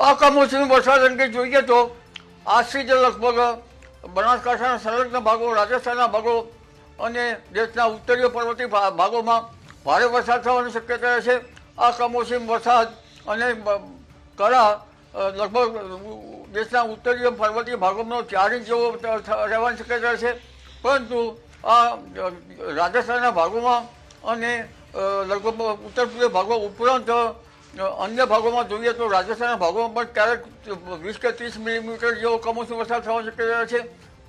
આ કમોસમી વરસાદ અંગે જોઈએ તો આજથી જ લગભગ બનાસકાંઠાના સંલગ્ન ભાગો, રાજસ્થાનના ભાગો અને દેશના ઉત્તરીય પર્વતીય ભાગોમાં ભારે વરસાદ થવાની શક્યતા છે. આ કમોસમી વરસાદ અને કરા લગભગ દેશના ઉત્તરીય પર્વતીય ભાગોમાં ચાર ઇંચ જેવો રહેવાની શક્યતા છે. પરંતુ આ રાજસ્થાનના ભાગોમાં અને લગભગ ઉત્તર પૂર્વ ભાગો ઉપરાંત અન્ય ભાગોમાં જોઈએ તો રાજસ્થાનના ભાગોમાં પણ ક્યારેક વીસ કે ત્રીસ મિલીમીટર જેવો કમોસમી વરસાદ થવાની શક્યતા છે.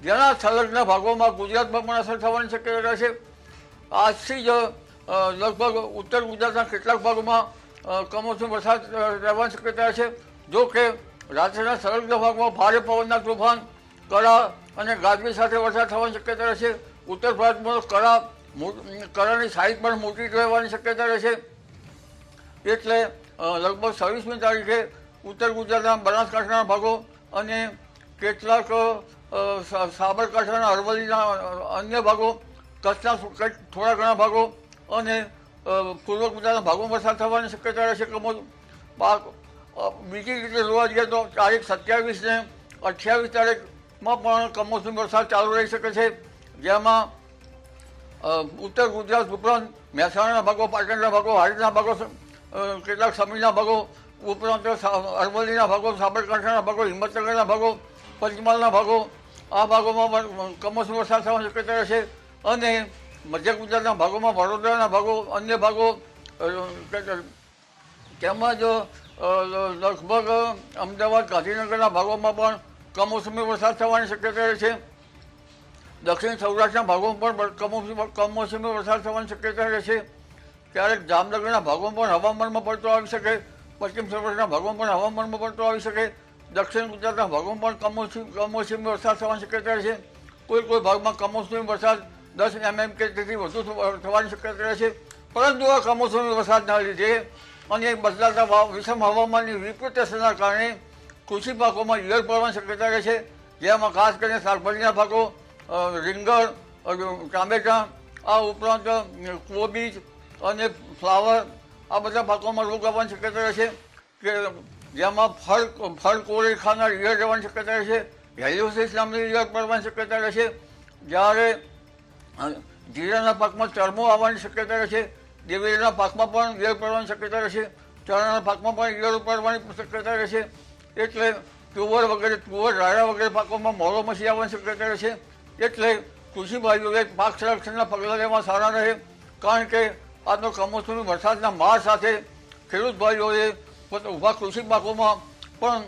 જેના સંલગ્ન ભાગોમાં ગુજરાતમાં પણ અસર થવાની શક્યતા છે. આજથી જ લગભગ ઉત્તર ગુજરાતના કેટલાક ભાગોમાં કમોસમી વરસાદ રહેવાની શક્યતા છે. જો કે રાજ્યના સંલગ્ન ભાગમાં ભારે પવનના તોફાન, કરા અને ગાજવી સાથે વરસાદ થવાની શક્યતા રહેશે ઉત્તર ભારતમાં કરા કરાની સાઈઝ પણ મોટી રહેવાની શક્યતા રહેશે એટલે લગભગ છવ્વીસમી તારીખે ઉત્તર ગુજરાતના બનાસકાંઠાના ભાગો અને કેટલાક સાબરકાંઠાના, અરવલ્લીના અન્ય ભાગો, કચ્છના થોડા ઘણા ભાગો અને પૂર્વ ગુજરાતના ભાગોમાં વરસાદ થવાની શક્યતા રહેશે કમો પાક બીજી રીતે જોવા જઈએ તો તારીખ સત્યાવીસ ને અઠ્યાવીસ તારીખમાં પણ કમોસમી વરસાદ ચાલુ રહી શકે છે. જેમાં ઉત્તર ગુજરાત ઉપરાંત મહેસાણાના ભાગો, પાટણના ભાગો, હારીના ભાગો કેટલાક સમયના ભાગો ઉપરાંત અરવલ્લીના ભાગો, સાબરકાંઠાના ભાગો, હિંમતનગરના ભાગો, પંચમહાલના ભાગો, આ ભાગોમાં પણ કમોસમી વરસાદ થવાની શક્યતા રહેશે. અને મધ્ય ગુજરાતના ભાગોમાં વડોદરાના ભાગો, અન્ય ભાગો તેમજ લગભગ અમદાવાદ, ગાંધીનગરના ભાગોમાં પણ કમોસમી વરસાદ થવાની શક્યતા છે દક્ષિણ સૌરાષ્ટ્રના ભાગોમાં પણ કમોસમી કમોસમી વરસાદ થવાની શક્યતા રહે છે ક્યારેક જામનગરના ભાગમાં પણ હવામાનમાં પડતો આવી શકે, પશ્ચિમ સૌરાષ્ટ્રના ભાગમાં પણ હવામાનમાં પડતો આવી શકે, દક્ષિણ ગુજરાતના ભાગમાં પણ કમોસમી કમોસમી વરસાદ થવાની શક્યતા છે. કોઈ કોઈ ભાગમાં કમોસમી વરસાદ દસ એમએમ કે તેથી વધુ થવાની શક્યતા છે. પરંતુ આ કમોસમી વરસાદના લીધે અને બદલાતા વિષમ હવામાનની વિપરીત અસરના કારણે કૃષિ પાકોમાં ઈયળ પડવાની શક્યતા રહે છે. જેમાં ખાસ કરીને શાકભાજીના પાકો રીંગણ ટામેટાં, આ ઉપરાંત કોબીજ અને ફ્લાવર આ બધા પાકોમાં રોગ આવવાની શક્યતા રહેશે કે જેમાં ફળ ફળ કોળી ખાનાર ઈયળ રહેવાની શક્યતા રહે છે હેલિયોસિસ નામની ઈયળ પડવાની શક્યતા રહેશે. જ્યારે જીરાના પાકમાં ચરમો આવવાની શક્યતા રહેશે છે દિવેલીના પાકમાં પણ ઈયળ પડવાની શક્યતા રહેશે, ચણાના પાકમાં પણ ઈયળ પડવાની શક્યતા રહેશે. એટલે તુવર વગેરે, તુવર રાડા વગેરે પાકોમાં મોરો મસી આવવાની શક્યતા રહેશે. એટલે કૃષિ ભાઈઓએ પાક સંરક્ષણના પગલાં લેવા સારા રહે. કારણ કે આજનો કમોસમી વરસાદના માર સાથે ખેડૂત ભાઈઓએ ઊભા કૃષિ પાકોમાં પણ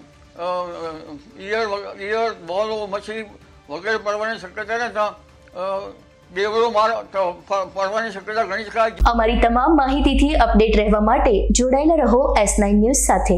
ઈયળ ઈયળ બોલો મચ્છી વગેરે પડવાની શક્યતા રહેતા બેવડો માર પડવાની શક્યતા ગણી શકાય. અમારી તમામ માહિતીથી અપડેટ રહેવા માટે જોડાયેલા રહો એસ નાઇન ન્યૂઝ સાથે.